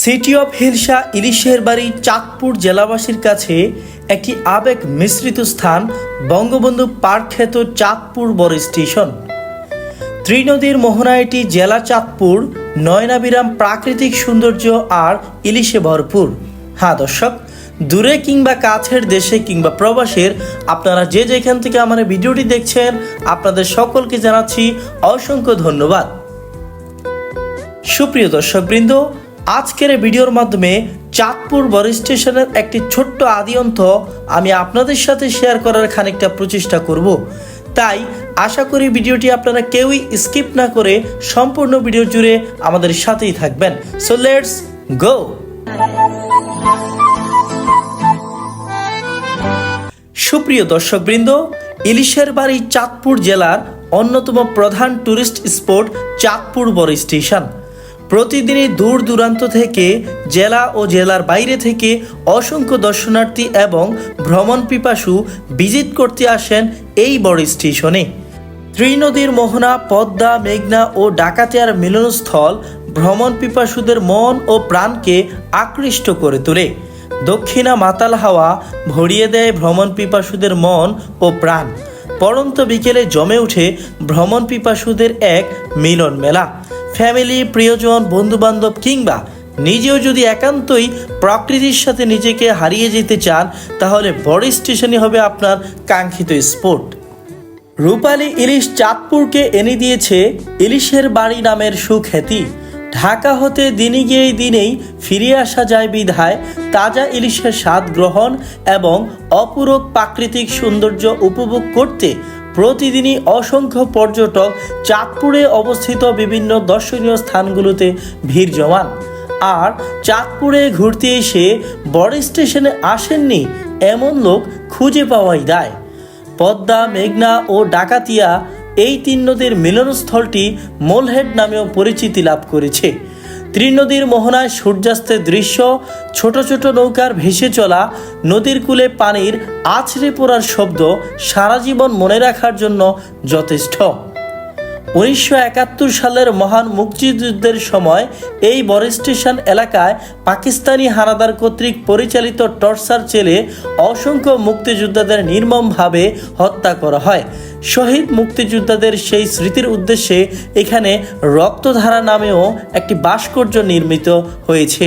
City of hilsa ইলিশের বাড়ি চাঁদপুর জেলাবাসীর কাছে একটি আবেগ মিশ্রিত স্থান বঙ্গবন্ধু পার্ক খ্যাত চাঁদপুর বড় স্টেশন। ত্রিনদীর মোহনা এটি জেলা চাঁদপুর, নয়নাবিরাম প্রাকৃতিক সৌন্দর্য আর ইলিশে ভরপুর। হ্যাঁ দর্শক, দূরে কিংবা কাছের দেশে কিংবা প্রবাসের আপনারা যে যেখান থেকে আমার ভিডিওটি দেখছেন, আপনাদের সকলকে জানাচ্ছি অসংখ্য ধন্যবাদ। সুপ্রিয় দর্শকবৃন্দ আজকের ভিডিওর মাধ্যমে চাঁদপুর বড় স্টেশনের একটি ছোট্ট আদিয়ন্ত আমি আপনাদের সাথে শেয়ার করার খানিকটা প্রচেষ্টা করব। তাই আশা করি ভিডিওটি আপনারা কেউই স্কিপ না করে সম্পূর্ণ ভিডিও জুড়ে আমাদের সাথেই থাকবেন। সো লেটস গো সুপ্রিয় দর্শকবৃন্দ, ইলিশের বাড়ি চাঁদপুর জেলার অন্যতম প্রধান টুরিস্ট স্পট চাঁদপুর বড় স্টেশন। প্রতিদিনই দূর দূরান্ত থেকে জেলা ও জেলার বাইরে থেকে অসংখ্য দর্শনার্থী এবং ভ্রমণ পিপাসু ভিজিট করতে আসেন এই বড় স্টেশনে। ত্রিনদীর মোহনা, পদ্মা, মেঘনা ও ডাকাতিয়ার মিলনস্থল ভ্রমণ পিপাসুদের মন ও প্রাণকে আকৃষ্ট করে তোলে। দক্ষিণা মাতাল হাওয়া ভরিয়ে দেয় ভ্রমণ পিপাসুদের মন ও প্রাণ। পরন্ত বিকেলে জমে উঠে ভ্রমণ পিপাসুদের এক মিলন মেলা ফ্যামিলি, প্রিয়জন, বন্ধুবান্ধব কিংবা নিজেও যদি একান্তই প্রকৃতির সাথে নিজেকে হারিয়ে যেতে চান, তাহলে বড় স্টেশনই হবে আপনার কাঙ্ক্ষিত স্পোর্ট। রূপালী ইলিশ চাঁদপুরকে এনে দিয়েছে ইলিশের বাড়ি নামের সুখ্যাতি। ঢাকা হতে দিনে গিয়েই দিনেই ফিরে আসা যায় বিধায় তাজা ইলিশের স্বাদ গ্রহণ এবং অপূরক প্রাকৃতিক সৌন্দর্য উপভোগ করতে প্রতিদিনই অসংখ্য পর্যটক চাঁদপুরে অবস্থিত বিভিন্ন দর্শনীয় স্থানগুলোতে ভিড় জমান। আর চাঁদপুরে ঘুরতে এসে বড় স্টেশনে আসেননি এমন লোক খুঁজে পাওয়াই দায়। পদ্মা, মেঘনা ও ডাকাতিয়া এই তিন নদীর মিলনস্থলটি মোলহেড নামেও পরিচিতি লাভ করেছে। ত্রিনদীর মোহনায় সূর্যাস্তের দৃশ্য, ছোট ছোট নৌকার ভেসে চলা, নদীর কূলে পানির আছড়ে পড়ার শব্দ সারা জীবন মনে রাখার জন্য যথেষ্ট। উনিশশো একাত্তর সালের মহান মুক্তিযুদ্ধের সময় এই বড় স্টেশন এলাকায় পাকিস্তানি হানাদার কর্তৃক পরিচালিত টর্চার চেলে অসংখ্য মুক্তিযোদ্ধাদের নির্মমভাবে হত্যা করা হয়। শহীদ মুক্তিযোদ্ধাদের সেই স্মৃতির উদ্দেশ্যে এখানে রক্তধারা নামেও একটি ভাস্কর্য নির্মিত হয়েছে।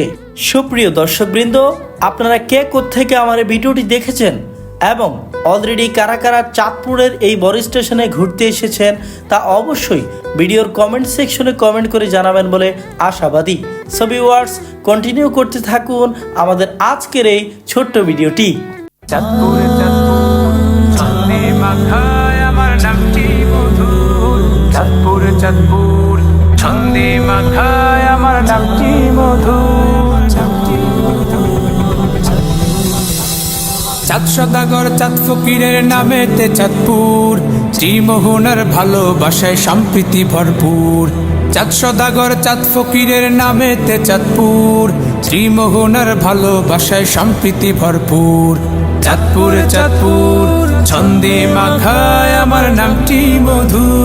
সুপ্রিয় দর্শকবৃন্দ, আপনারা কে থেকে আমার ভিডিওটি দেখেছেন? এবং অলরেডি কারা কারা চাঁদপুরের এই বড় স্টেশনে ঘুরতে এসেছেন তা অবশ্যই ভিডিওর কমেন্ট সেকশনে কমেন্ট করে জানাবেন বলে আশাবাদী। ছবি ওয়ার্ডস কন্টিনিউ করতে থাকুন আমাদের আজকের এই ছোট্ট ভিডিওটি। চাঁদপুর চাঁদপুর ছন্দে মাখায় আমার নামটি মধুর। চাঁদ সদাগর, চাঁদ ফকিরের নামেতে চাঁদপুর। শ্রীমোহনার ভালোবাসায় সম্প্রীতি ভরপুর। চাঁদ সদাগর, চাঁদ ফকিরের নামেতে চাঁদপুর। শ্রীমোহনার ভালোবাসায় সম্প্রীতি ভরপুর। চাঁদপুর চাঁদপুর, ছন্দে মাখায় আমার নামটি মধুর।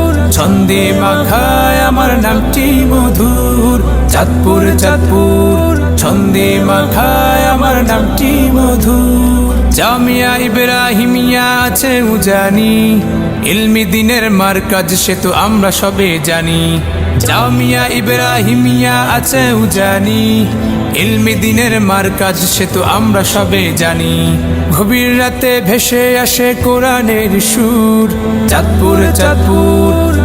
ছন্দে মাখায় আমার নামটি মধুর। চাঁদপুর চাঁদপুর। ছন্দে মাখায় আমার নামটি মধুর। জামিয়া ইব্রাহিমিয়া আছে উজানি ইলমি দিনের মার্কাজ সে তো আমরা সবে জানি। জামিয়া ইব্রাহিমিয়া আছে উজানি ইলমি দিনের মার কাজ সে তো আমরা সবে জানি। গভীর রাতে ভেসে আসে কোরআনের সুর। চাঁদপুর চাঁদপুর।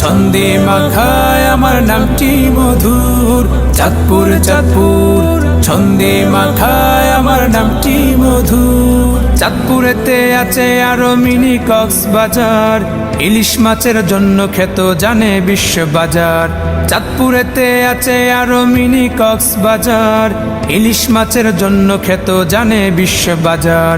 ছন্দে মাখায় আমার নামটি মধুর, চাঁদপুর চাঁদপুর। ছন্দে মাখায় আমার নামটি মধুর। চাঁদপুরেতে আছে আরও মিনি কক্স বাজার ইলিশ মাছের জন্য খেত জানে বিশ্ব বাজার। চাঁদপুরেতে আছে আরও মিনি কক্স বাজার। ইলিশ মাছের জন্য খেত জানে বিশ্ব বাজার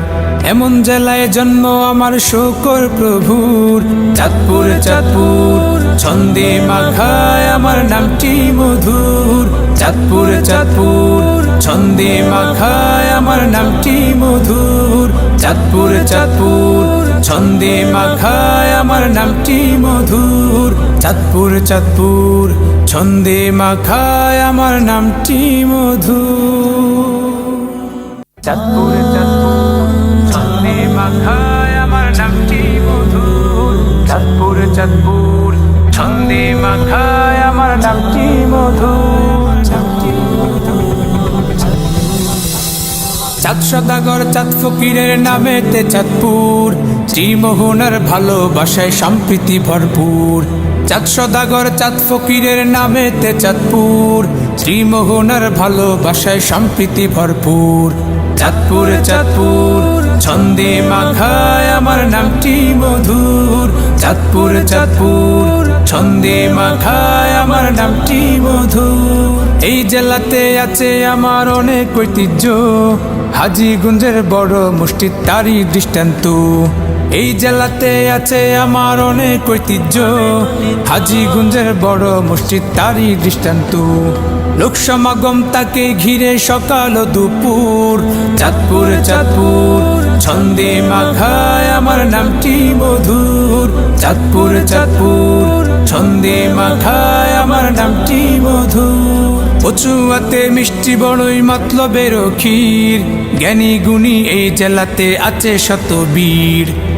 এমন জেলায় জন্ম আমার শোকর প্রভুর। চাঁদপুর চাঁদপুর, ছন্দে মাখায় আমার নামটি মধুর। চাঁদপুর চাঁদপুর, ছন্দে মাখায় আমার নামটি মধুর। চাঁদপুর চাঁদপুর, ছন্দে মাখায় আমার নামটি মধুর। চাঁদপুর চাঁদপুর ছন্দে মাখায় আমার নামটি মধু। চাঁদপুর চাঁদপুর, ছন্দে মাখায় আমার নামটি মধু। চাঁদপুর চাঁদপুর, ছন্দে মাখায় আমার নামটি মধুর চাঁদ সদাগর, চাঁদ ফকিরের নামেতে চাঁদপুর। শ্রীমোহনার ভালোবাসায় সম্প্রীতি ভরপুর। চাঁদ সদাগর, চাঁদ ফকিরের নামেতে চাঁদপুর। শ্রীমোহনার ভালোবাসায় সম্প্রীতি ভরপুর। চাঁদপুর চাঁদপুর, ছন্দে মাখায় আমার নামটি মধুর। চাঁদপুর চাঁদপুর, ছন্দে মাখায় আমার নামটি মধুর। এই জেলাতে আছে আমার অনেক ঐতিহ্য। হাজিগুঞ্জের বড় মুষ্টি তারই দৃষ্টান্ত। এই জেলাতে আছে আমার অনেক ঐতিহ্য। হাজিগুঞ্জের বড় মসজিদ, তারই দৃষ্টান্ত। লোক সমাগম তাকে ঘিরে সকাল দুপুর। চাঁদপুর চাঁদপুর, ছন্দে মাখায় আমার নামটি মধুর। চাঁদপুর চাঁদপুর, ছন্দে মাখায় আমার নামটি মধুর। পচুয়াতে মিষ্টি বড়ই মতলবের ক্ষীর জ্ঞানী গুণী এই জেলাতে আছে শত বীর।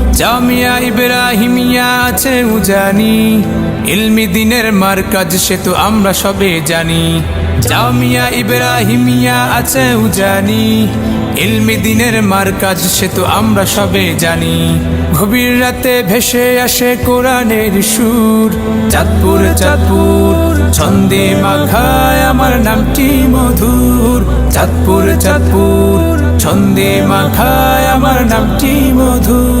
জামিয়া ইব্রাহিমিয়া আছে উজানি ইলমি দিনের মার্কাজ সে তো আমরা সবে জানি। জামিয়া ইব্রাহিমিয়া আছে উজানি ইলমি দিনের মার্কাজ সে তো আমরা সবে জানি। গভীর রাতে ভেসে আসে কোরআনের সুর। চাঁদপুর চাঁদপুর, ছন্দে মাখায় আমার নামটি মধুর। চাঁদপুর চাঁদপুর, ছন্দে মাখায় আমার নামটি মধুর।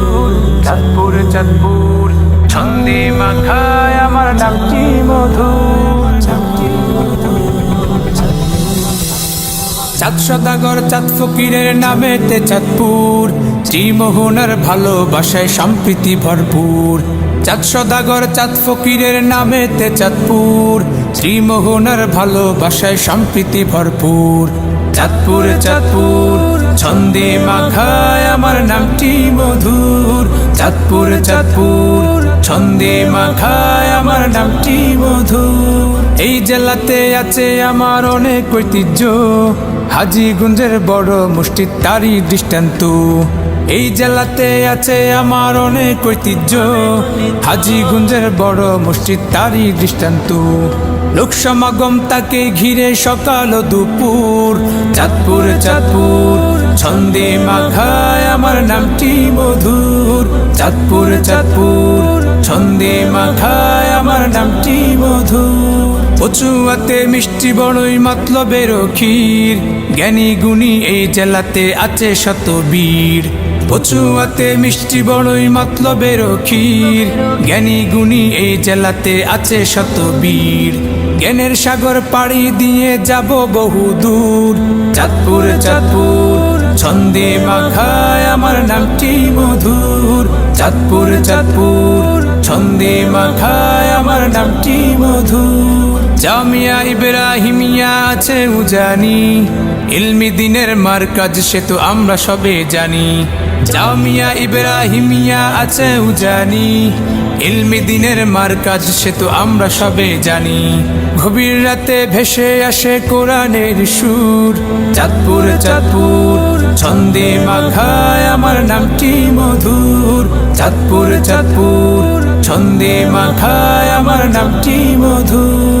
চাঁদপুর চাঁদপুর। ছন্দে মাখায় আমার নামটি মধুর। চাঁদ সদাগর, চাঁদ ফকিরের নামেতে চাঁদপুর। শ্রীমোহনার ভালোবাসায় সম্প্রীতি ভরপুর। চাঁদ সদাগর, চাঁদ ফকিরের নামেতে চাঁদপুর। শ্রীমোহনার ভালোবাসায় সম্প্রীতি ভরপুর। চাঁদপুর চাঁদপুর, ছন্দে মাখায় আমার নামটি মধুর। চাঁদপুর চাঁদপুর, ছন্দে মাখায় আমার নামটি মধুর। এই জেলাতে আছে আমার অনেক ঐতিহ্য। হাজি গুঞ্জের বড় মুষ্টি তারই দৃষ্টান্ত। এই জেলাতে আছে আমার অনেক ঐতিহ্য। হাজিগুঞ্জের বড় মসজিদ, তারই দৃষ্টান্ত। লোক সমাগম তাকে ঘিরে সকাল দুপুর। চাঁদপুর চাঁদপুর, ছন্দে মাঘায় আমার নামটি মধুর। চাঁদপুর চাঁদপুর, ছন্দে মাঘায় আমার নামটি মধুর। পচুয়াতে মিষ্টি বড়ই মতলবের ক্ষীর জ্ঞানী গুণী এই জেলাতে আছে শত বীর। পচুয়াতে মিষ্টি বড়ই মতলবের ক্ষীর। জ্ঞানী গুণী এই জেলাতে আছে শত বীর। জ্ঞানের সাগর পাড়ি দিয়ে যাব বহু দূর। চাঁদপুর চাঁদপুর, ছন্দে মাখায় আমার নামটি মধুর। চাঁদপুর চাঁদপুর, ছন্দে মাখায় আমার নামটি মধুর। জামিয়া ইব্রাহিমিয়া আছে উজানি। ইলমি দিনের মার্কাজ সে তো আমরা সবে জানি। জামিয়া ইব্রাহিমিয়া আছে উজানি। ইলমি দিনের মার্কাজ সে তো আমরা সবে জানি। গভীর রাতে ভেসে আসে কোরআনের সুর। চাঁদপুর চাঁদপুর, ছন্দে মাখায় আমার নামটি মধুর। চাঁদপুর চাঁদপুর, ছন্দে মাখায় আমার নামটি মধুর।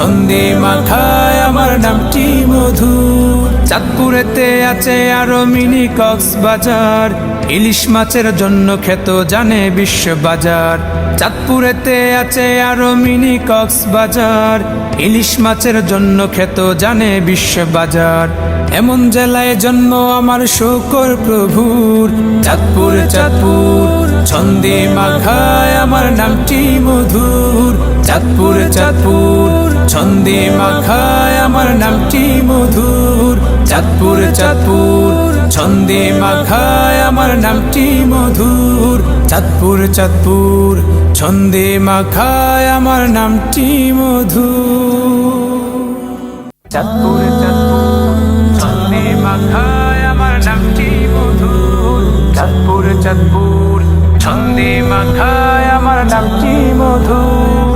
ছন্দে মাখায় আমার নামটি মধু। চাঁদপুরেতে আছে আরও মিনি কক্স বাজার ইলিশ মাছের জন্য খ্যাত জানে বিশ্ব বাজার চাঁদপুরেতে আছে আরও মিনি কক্স বাজার ইলিশ মাছের জন্য খ্যাত জানে বিশ্ব বাজার এমন জেলায় জন্ম আমার শোকর প্রভুর। চাঁদপুর চাঁদপুর, ছন্দে মাখায় আমার নামটি মধুর। চাঁদপুর চাঁদপুর ছন্দে মাখায় আমার নামটি মধুর। চাঁদপুর চাঁদপুর, ছন্দে মাখায় আমার নামটি মধুর। চাঁদপুর চাঁদপুর, ছন্দে মাখায় আমার নামটি মধুর। চাঁদপুর চাঁদপুর, ছন্দে মাখায় আমার নামটি মধুর। চাঁদপুর চাঁদপুর, ছন্দে মাখায় আমার নামটি মধুর।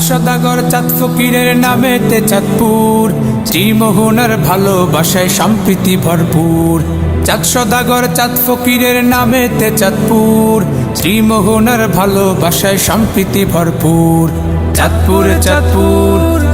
সদাগর চাঁদ ফকিরের নামেতে চাঁদপুর। শ্রীমোহনার ভালোবাসায় সম্প্রীতি ভরপুর। চাঁদ সদাগর চাঁদ ফকিরের নামেতে চাঁদপুর। শ্রীমোহনার ভালোবাসায় সম্প্রীতি ভরপুর। চাঁদপুর চাঁদপুর।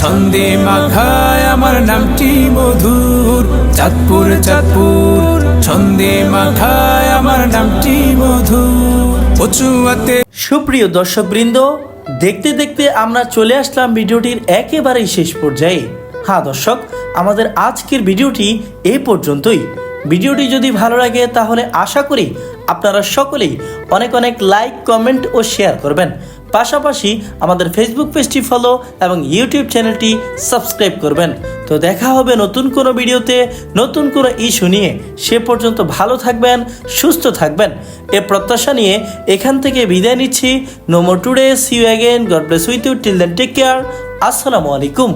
ছন্দে মাখায় আমার নামটি মধুর, চাঁদপুর চাঁদপুর। ছন্দে মাখায় আমার নামটি মধুর। সুপ্রিয় দর্শকবৃন্দ, দেখতে দেখতে আমরা চলে আসলাম ভিডিওটির একেবারেই শেষ পর্যায়ে। হ্যাঁ দর্শক, আমাদের আজকের ভিডিওটি এই পর্যন্তই। ভিডিওটি যদি ভালো লাগে তাহলে আশা করি আপনারা সকলেই অনেক অনেক লাইক, কমেন্ট ও শেয়ার করবেন। পাশাপাশি আমাদের ফেসবুক পেজটি ফলো এবং ইউটিউব চ্যানেলটি সাবস্ক্রাইব করবেন। তো দেখা হবে নতুন কোনো ভিডিওতে, নতুন কোনো ইস্যু নিয়ে। সে পর্যন্ত ভালো থাকবেন, সুস্থ থাকবেন। এ প্রত্যাশা নিয়ে এখান থেকে বিদায় নিচ্ছি। নোমো today see you again God bless with you till then take care আসসালামু আলাইকুম।